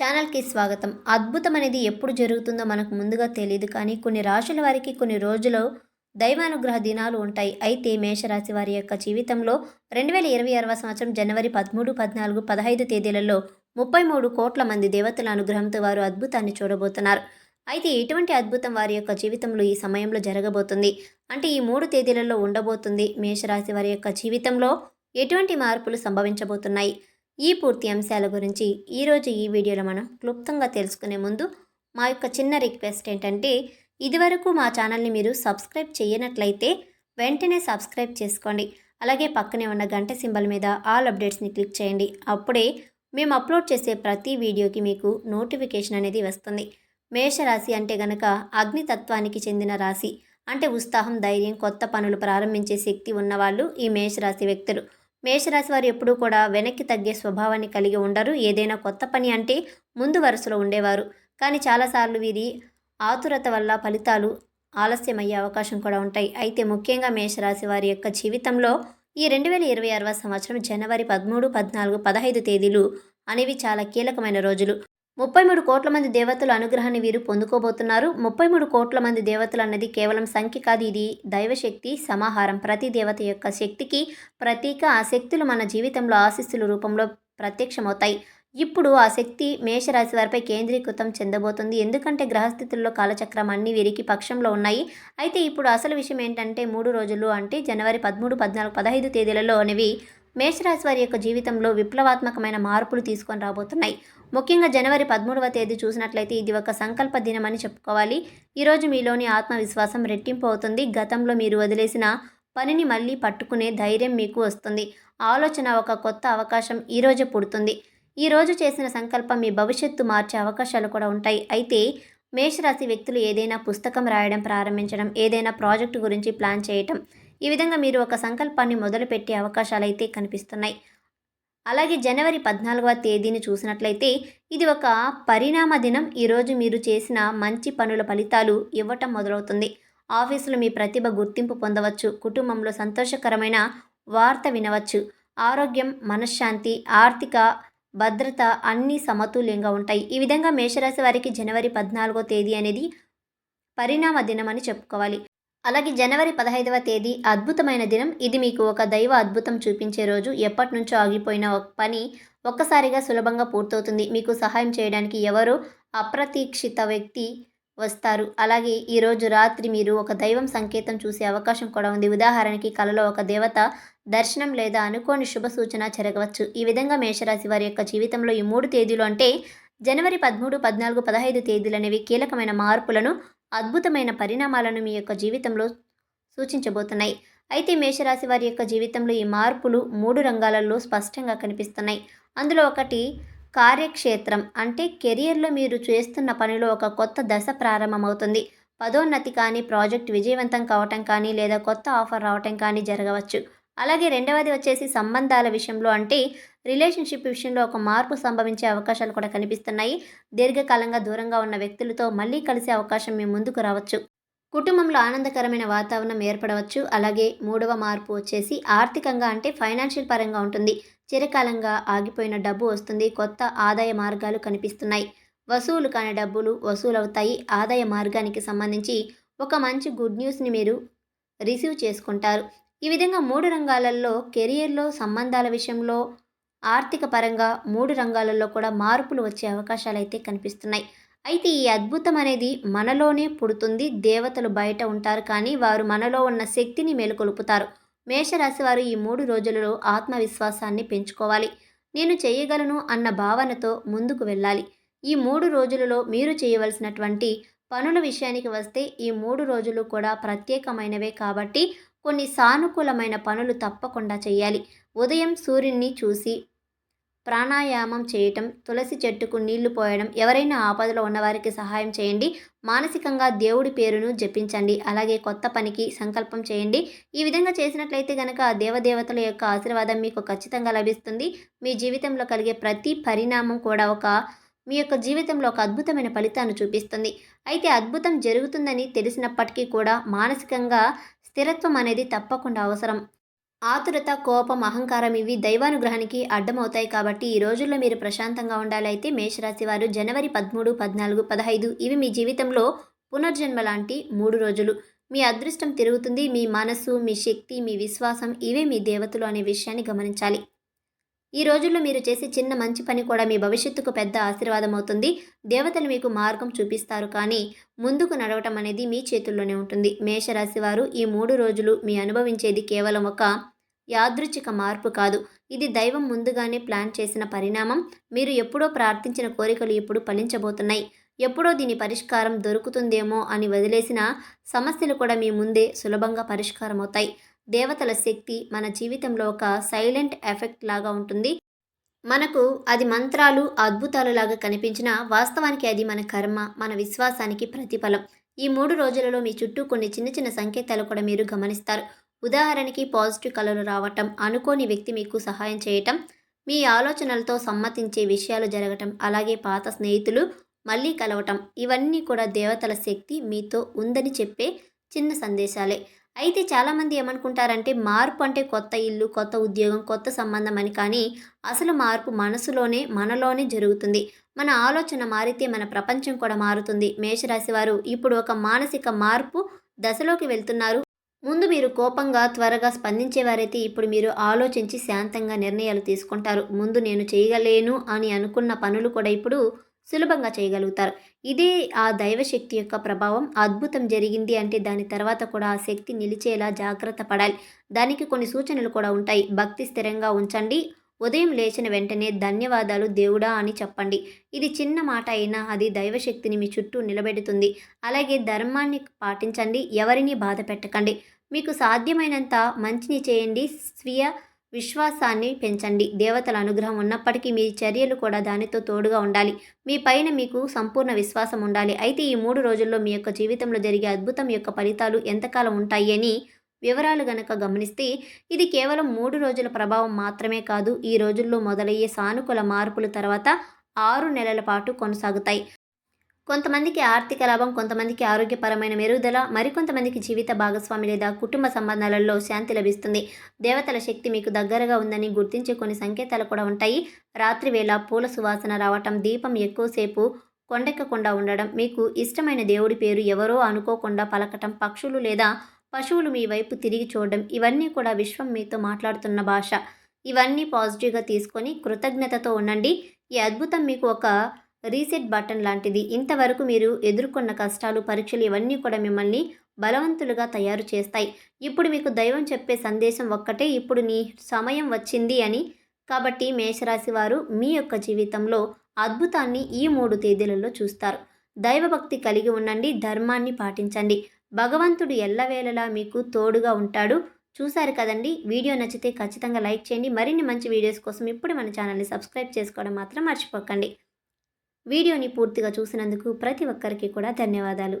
ఛానల్కి స్వాగతం. అద్భుతం అనేది ఎప్పుడు జరుగుతుందో మనకు ముందుగా తెలియదు కానీ కొన్ని రాశుల వారికి కొన్ని రోజులు దైవానుగ్రహ దినాలు ఉంటాయి. అయితే మేషరాశి వారి యొక్క జీవితంలో రెండు వేల ఇరవై ఆరవ సంవత్సరం జనవరి పదమూడు పద్నాలుగు పదహైదు తేదీలలో ముప్పై మూడు కోట్ల మంది దేవతల అనుగ్రహంతో వారు అద్భుతాన్ని చూడబోతున్నారు. అయితే ఎటువంటి అద్భుతం వారి యొక్క జీవితంలో ఈ సమయంలో జరగబోతుంది? అంటే ఈ మూడు తేదీలలో ఉండబోతుంది మేషరాశి వారి యొక్క జీవితంలో ఎటువంటి మార్పులు సంభవించబోతున్నాయి? ఈ పూర్తి అంశాల గురించి ఈరోజు ఈ వీడియోలో మనం క్లుప్తంగా తెలుసుకునే ముందు మా యొక్క చిన్న రిక్వెస్ట్ ఏంటంటే ఇదివరకు మా ఛానల్ని మీరు సబ్స్క్రైబ్ చేయనట్లయితే వెంటనే సబ్స్క్రైబ్ చేసుకోండి. అలాగే పక్కనే ఉన్న గంట సింబల్ మీద ఆల్ అప్డేట్స్ని క్లిక్ చేయండి. అప్పుడే మేము అప్లోడ్ చేసే ప్రతి వీడియోకి మీకు నోటిఫికేషన్ అనేది వస్తుంది. మేషరాశి అంటే గనక అగ్నితత్వానికి చెందిన రాశి. అంటే ఉత్సాహం ధైర్యం కొత్త పనులు ప్రారంభించే శక్తి ఉన్నవాళ్ళు ఈ మేషరాశి వ్యక్తులు. మేషరాశి వారు ఎప్పుడూ కూడా వెనక్కి తగ్గే స్వభావాన్ని కలిగి ఉండరు. ఏదైనా కొత్త పని అంటే ముందు వరుసలో ఉండేవారు. కానీ చాలాసార్లు వీరి ఆతురత వల్ల ఫలితాలు ఆలస్యమయ్యే అవకాశం కూడా ఉంటాయి. అయితే ముఖ్యంగా మేషరాశి వారి యొక్క జీవితంలో ఈ రెండు వేల ఇరవై ఆరవ సంవత్సరం జనవరి పదమూడు పద్నాలుగు పదహైదు తేదీలు అనేవి చాలా కీలకమైన రోజులు. ముప్పై మూడు కోట్ల మంది దేవతల అనుగ్రహాన్ని వీరు పొందుకోబోతున్నారు. ముప్పై మూడు కోట్ల మంది దేవతలు అన్నది కేవలం సంఖ్య కాదు. ఇది దైవశక్తి సమాహారం. ప్రతి దేవత యొక్క శక్తికి ప్రతీక ఆ శక్తులు మన జీవితంలో ఆశిస్సుల రూపంలో ప్రత్యక్షమవుతాయి. ఇప్పుడు ఆ శక్తి మేషరాశి వారిపై కేంద్రీకృతం చెందబోతుంది. ఎందుకంటే గ్రహస్థితుల్లో కాలచక్రం అన్ని వీరికి పక్షంలో ఉన్నాయి. అయితే ఇప్పుడు అసలు విషయం ఏంటంటే మూడు రోజులు అంటే జనవరి పదమూడు పద్నాలుగు పదహైదు తేదీలలో అనేవి మేషరాశి వారి యొక్క జీవితంలో విప్లవాత్మకమైన మార్పులు తీసుకొని రాబోతున్నాయి. ముఖ్యంగా జనవరి పదమూడవ తేదీ చూసినట్లయితే ఇది ఒక సంకల్ప దినం అని చెప్పుకోవాలి ఈరోజు మీలోని ఆత్మవిశ్వాసం రెట్టింపు అవుతుంది. గతంలో మీరు వదిలేసిన పనిని మళ్ళీ పట్టుకునే ధైర్యం మీకు వస్తుంది. ఆలోచన ఒక కొత్త అవకాశం ఈరోజే పుడుతుంది. ఈరోజు చేసిన సంకల్పం మీ భవిష్యత్తు మార్చే అవకాశాలు కూడా ఉంటాయి. అయితే మేషరాశి వ్యక్తులు ఏదైనా పుస్తకం రాయడం ప్రారంభించడం ఏదైనా ప్రాజెక్టు గురించి ప్లాన్ చేయటం ఈ విధంగా మీరు ఒక సంకల్పాన్ని మొదలుపెట్టే అవకాశాలు అయితే కనిపిస్తున్నాయి. అలాగే జనవరి పద్నాలుగవ తేదీని చూసినట్లయితే ఇది ఒక పరిణామ దినం. ఈరోజు మీరు చేసిన మంచి పనుల ఫలితాలు ఇవ్వటం మొదలవుతుంది. ఆఫీసులో మీ ప్రతిభ గుర్తింపు పొందవచ్చు. కుటుంబంలో సంతోషకరమైన వార్త వినవచ్చు. ఆరోగ్యం మనశ్శాంతి ఆర్థిక భద్రత అన్నీ సమతుల్యంగా ఉంటాయి. ఈ విధంగా మేషరాశి వారికి జనవరి పద్నాలుగో తేదీ అనేది పరిణామ దినం అని చెప్పుకోవాలి. అలాగే జనవరి పదహైదవ తేదీ అద్భుతమైన దినం. ఇది మీకు ఒక దైవ అద్భుతం చూపించే రోజు. ఎప్పటి నుంచో ఆగిపోయిన ఒక పని ఒక్కసారిగా సులభంగా పూర్తవుతుంది. మీకు సహాయం చేయడానికి ఎవరో అప్రతీక్షిత వ్యక్తి వస్తారు. అలాగే ఈరోజు రాత్రి మీరు ఒక దైవం సంకేతం చూసే అవకాశం కూడా ఉంది. ఉదాహరణకి కలలో ఒక దేవత దర్శనం లేదా అనుకోని శుభ సూచన జరగవచ్చు. ఈ విధంగా మేషరాశి వారి యొక్క జీవితంలో ఈ మూడు తేదీలు అంటే జనవరి పదమూడు పద్నాలుగు పదహైదు తేదీలు అనేవి కీలకమైన మార్పులను అద్భుతమైన పరిణామాలను మీ యొక్క జీవితంలో సూచించబోతున్నాయి. అయితే మేషరాశి వారి యొక్క జీవితంలో ఈ మార్పులు మూడు రంగాలలో స్పష్టంగా కనిపిస్తున్నాయి. అందులో ఒకటి కార్యక్షేత్రం. అంటే కెరియర్లో మీరు చేస్తున్న పనిలో ఒక కొత్త దశ ప్రారంభమవుతుంది. పదోన్నతి కానీ ప్రాజెక్ట్ విజయవంతం కావటం కానీ లేదా కొత్త ఆఫర్ రావటం కానీ జరగవచ్చు. అలాగే రెండవది వచ్చేసి సంబంధాల విషయంలో అంటే రిలేషన్షిప్ విషయంలో ఒక మార్పు సంభవించే అవకాశాలు కూడా కనిపిస్తున్నాయి. దీర్ఘకాలంగా దూరంగా ఉన్న వ్యక్తులతో మళ్ళీ కలిసే అవకాశం మీ ముందుకు రావచ్చు. కుటుంబంలో ఆనందకరమైన వాతావరణం ఏర్పడవచ్చు. అలాగే మూడవ మార్పు వచ్చేసి ఆర్థికంగా అంటే ఫైనాన్షియల్ పరంగా ఉంటుంది. చిరకాలంగా ఆగిపోయిన డబ్బు వస్తుంది. కొత్త ఆదాయ మార్గాలు కనిపిస్తున్నాయి. వసూలు కాని డబ్బులు వసూలవుతాయి. ఆదాయ మార్గానికి సంబంధించి ఒక మంచి గుడ్ న్యూస్ని మీరు రిసీవ్ చేసుకుంటారు. ఈ విధంగా మూడు రంగాలలో కెరియర్లో సంబంధాల విషయంలో ఆర్థిక పరంగా మూడు రంగాలలో కూడా మార్పులు వచ్చే అవకాశాలు అయితే కనిపిస్తున్నాయి. అయితే ఈ అద్భుతం అనేది మనలోనే పుడుతుంది దేవతలు బయట ఉంటారు కానీ వారు మనలో ఉన్న శక్తిని మేలుకొలుపుతారు. మేషరాశి వారు ఈ మూడు రోజులలో ఆత్మవిశ్వాసాన్ని పెంచుకోవాలి. నేను చేయగలను అన్న భావనతో ముందుకు వెళ్ళాలి. ఈ మూడు రోజులలో మీరు చేయవలసినటువంటి పనుల విషయానికి వస్తే ఈ మూడు రోజులు కూడా ప్రత్యేకమైనవే కాబట్టి కొన్ని సానుకూలమైన పనులు తప్పకుండా చేయాలి. ఉదయం సూర్యుడిని చూసి ప్రాణాయామం చేయటం తులసి చెట్టుకు నీళ్ళు పోయడం ఎవరైనా ఆపదలో ఉన్నవారికి సహాయం చేయండి. మానసికంగా దేవుడి పేరును జపించండి. అలాగే కొత్త పనికి సంకల్పం చేయండి. ఈ విధంగా చేసినట్లయితే కనుక దేవదేవతల యొక్క ఆశీర్వాదం మీకు ఖచ్చితంగా లభిస్తుంది. మీ జీవితంలో కలిగే ప్రతి పరిణామం కూడా ఒక మీ యొక్క జీవితంలో ఒక అద్భుతమైన ఫలితాన్ని చూపిస్తుంది. అయితే అద్భుతం జరుగుతుందని తెలిసినప్పటికీ కూడా మానసికంగా స్థిరత్వం అనేది తప్పకుండా అవసరం. ఆతురత కోపం అహంకారం ఇవి దైవానుగ్రహానికి అడ్డమవుతాయి కాబట్టి ఈ రోజుల్లో మీరు ప్రశాంతంగా ఉండాలైతే మేషరాశి వారు జనవరి పదమూడు పద్నాలుగు పదహైదు ఇవి మీ జీవితంలో పునర్జన్మ లాంటి మూడు రోజులు. మీ అదృష్టం తిరుగుతుంది మీ మనసు మీ శక్తి మీ విశ్వాసం ఇవే మీ దేవతలు అనే విషయాన్ని గమనించాలి. ఈ రోజుల్లో మీరు చేసే చిన్న మంచి పని కూడా మీ భవిష్యత్తుకు పెద్ద ఆశీర్వాదం అవుతుంది దేవతలు మీకు మార్గం చూపిస్తారు కానీ ముందుకు నడవటం అనేది మీ చేతుల్లోనే ఉంటుంది. మేషరాశి వారు ఈ మూడు రోజులు మీ అనుభవించేది కేవలం ఒక యాదృచ్ఛిక మార్పు కాదు. ఇది దైవం ముందుగానే ప్లాన్ చేసిన పరిణామం. మీరు ఎప్పుడో ప్రార్థించిన కోరికలు ఇప్పుడు ఫలించబోతున్నాయి. ఎప్పుడో దీని పరిష్కారం దొరుకుతుందేమో అని వదిలేసిన సమస్యలు కూడా మీ ముందే సులభంగా పరిష్కారం అవుతాయి దేవతల శక్తి మన జీవితంలో ఒక సైలెంట్ ఎఫెక్ట్ లాగా ఉంటుంది. మనకు అది మంత్రాలు అద్భుతాలు లాగా కనిపించినా వాస్తవానికి అది మన కర్మ మన విశ్వాసానికి ప్రతిఫలం. ఈ మూడు రోజులలో మీ చుట్టూ కొన్ని చిన్న చిన్న సంకేతాలు కూడా మీరు గమనిస్తారు. ఉదాహరణకి పాజిటివ్ కళలు రావటం అనుకోని వ్యక్తి మీకు సహాయం చేయటం మీ ఆలోచనలతో సమ్మతించే విషయాలు జరగటం అలాగే పాత స్నేహితులు మళ్ళీ కలవటం ఇవన్నీ కూడా దేవతల శక్తి మీతో ఉందని చెప్పే చిన్న సందేశాలే. అయితే చాలామంది ఏమనుకుంటారంటే మార్పు అంటే కొత్త ఇల్లు కొత్త ఉద్యోగం కొత్త సంబంధం అని. కానీ అసలు మార్పు మనసులోనే మనలోనే జరుగుతుంది. మన ఆలోచన మారితే మన ప్రపంచం కూడా మారుతుంది. మేషరాశి వారు ఇప్పుడు ఒక మానసిక మార్పు దశలోకి వెళ్తున్నారు. ముందు మీరు కోపంగా త్వరగా స్పందించేవారైతే ఇప్పుడు మీరు ఆలోచించి శాంతంగా నిర్ణయాలు తీసుకుంటారు. ముందు నేను చేయగలేను అని అనుకున్న పనులు కూడా ఇప్పుడు సులభంగా చేయగలుగుతారు. ఇదే ఆ దైవశక్తి యొక్క ప్రభావం అద్భుతం జరిగింది అంటే దాని తర్వాత కూడా ఆ శక్తి నిలిచేలా జాగ్రత్త పడాలి. దానికి కొన్ని సూచనలు కూడా ఉంటాయి. భక్తి స్థిరంగా ఉంచండి. ఉదయం లేచిన వెంటనే ధన్యవాదాలు దేవుడా అని చెప్పండి. ఇది చిన్న మాట అయినా అది దైవశక్తిని మీ చుట్టూ నిలబెడుతుంది. అలాగే ధర్మాన్ని పాటించండి. ఎవరిని బాధ పెట్టకండి. మీకు సాధ్యమైనంత మంచిని చేయండి. స్వీయ విశ్వాసాన్ని పెంచండి. దేవతల అనుగ్రహం ఉన్నప్పటికీ మీ చర్యలు కూడా దానితో తోడుగా ఉండాలి. మీ పైన మీకు సంపూర్ణ విశ్వాసం ఉండాలి. అయితే ఈ మూడు రోజుల్లో మీ యొక్క జీవితంలో జరిగే అద్భుతం యొక్క ఫలితాలు ఎంతకాలం ఉంటాయి అని వివరాలు గనక గమనిస్తే ఇది కేవలం మూడు రోజుల ప్రభావం మాత్రమే కాదు ఈ రోజుల్లో మొదలయ్యే సానుకూల మార్పుల తర్వాత ఆరు నెలల పాటు కొనసాగుతాయి. కొంతమందికి ఆర్థిక లాభం కొంతమందికి ఆరోగ్యపరమైన మెరుగుదల మరికొంతమందికి జీవిత భాగస్వామి లేదా కుటుంబ సంబంధాలలో శాంతి లభిస్తుంది. దేవతల శక్తి మీకు దగ్గరగా ఉందని గుర్తించే కొన్ని సంకేతాలు కూడా ఉంటాయి. రాత్రి వేళ పూల సువాసన రావటం దీపం ఎక్కువసేపు కొండెక్కకుండా ఉండడం మీకు ఇష్టమైన దేవుడి పేరు ఎవరో అనుకోకుండా పలకటం పక్షులు లేదా పశువులు మీ వైపు తిరిగి చూడడం ఇవన్నీ కూడా విశ్వం మీతో మాట్లాడుతున్న భాష. ఇవన్నీ పాజిటివ్గా తీసుకొని కృతజ్ఞతతో ఉండండి. ఈ అద్భుతం మీకు ఒక రీసెట్ బటన్ లాంటిది. ఇంతవరకు మీరు ఎదుర్కొన్న కష్టాలు పరీక్షలు ఇవన్నీ కూడా మిమ్మల్ని బలవంతులుగా తయారు చేస్తాయి. ఇప్పుడు మీకు దైవం చెప్పే సందేశం ఒక్కటే ఇప్పుడు నీ సమయం వచ్చింది అని. కాబట్టి మేషరాశి వారు మీ యొక్క జీవితంలో అద్భుతాన్ని ఈ మూడు తేదీలలో చూస్తారు. దైవభక్తి కలిగి ఉండండి ధర్మాన్ని పాటించండి. భగవంతుడు ఎల్లవేళలా మీకు తోడుగా ఉంటాడు. చూశారు కదండి? వీడియో నచ్చితే ఖచ్చితంగా లైక్ చేయండి. మరిన్ని మంచి వీడియోస్ కోసం ఇప్పుడు మన ఛానల్ని సబ్స్క్రైబ్ చేసుకోవడం మాత్రం మర్చిపోకండి. వీడియోని పూర్తిగా చూసినందుకు ప్రతి ఒక్కరికి కూడా ధన్యవాదాలు.